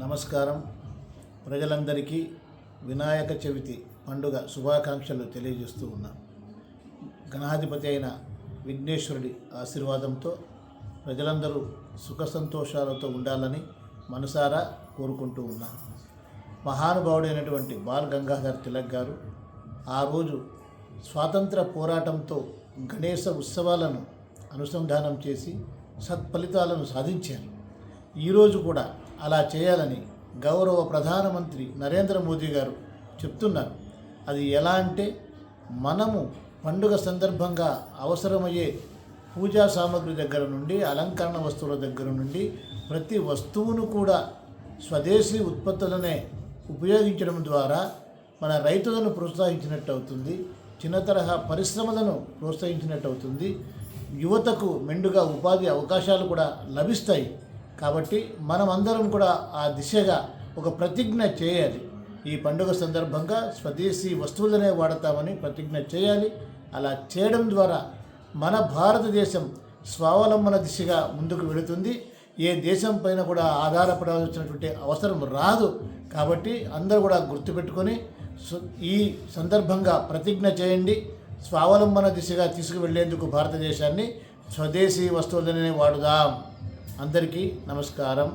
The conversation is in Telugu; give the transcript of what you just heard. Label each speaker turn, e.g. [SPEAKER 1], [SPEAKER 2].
[SPEAKER 1] నమస్కారం. ప్రజలందరికీ వినాయక చవితి పండుగ శుభాకాంక్షలు తెలియజేస్తూ ఉన్నా. గణాధిపతి అయిన విఘ్నేశ్వరుడి ఆశీర్వాదంతో ప్రజలందరూ సుఖ సంతోషాలతో ఉండాలని మనసారా కోరుకుంటూ ఉన్నా. మహానుభావుడైనటువంటి బాల్ గంగాధర్ తిలక్ గారు ఆ రోజు స్వాతంత్ర పోరాటంతో గణేశ ఉత్సవాలను అనుసంధానం చేసి సత్ఫలితాలను సాధించారు. ఈరోజు కూడా అలా చేయాలని గౌరవ ప్రధానమంత్రి నరేంద్ర మోదీ గారు చెప్తున్నారు. అది ఎలా అంటే మనము పండుగ సందర్భంగా అవసరమయ్యే పూజా సామాగ్రి దగ్గర నుండి అలంకరణ వస్తువుల దగ్గర నుండి ప్రతి వస్తువును కూడా స్వదేశీ ఉత్పత్తులనే ఉపయోగించడం ద్వారా మన రైతులను ప్రోత్సహించినట్టు అవుతుంది చిన్న తరహా పరిశ్రమలను ప్రోత్సహించినట్టు అవుతుంది యువతకు మెండుగా ఉపాధి అవకాశాలు కూడా లభిస్తాయి. కాబట్టి మనమందరం కూడా ఆ దిశగా ఒక ప్రతిజ్ఞ చేయాలి. ఈ పండుగ సందర్భంగా స్వదేశీ వస్తువులనే వాడతామని ప్రతిజ్ఞ చేయాలి. అలా చేయడం ద్వారా మన భారతదేశం స్వావలంబన దిశగా ముందుకు వెళుతుంది. ఏ దేశం పైన కూడా ఆధారపడాల్సినటువంటి అవసరం రాదు. కాబట్టి అందరూ కూడా గుర్తుపెట్టుకొని సు- ఈ సందర్భంగా ప్రతిజ్ఞ చేయండి. స్వావలంబన దిశగా తీసుకువెళ్ళేందుకు భారతదేశాన్ని స్వదేశీ వస్తువులనే వాడుదాం. అందరికీ నమస్కారం.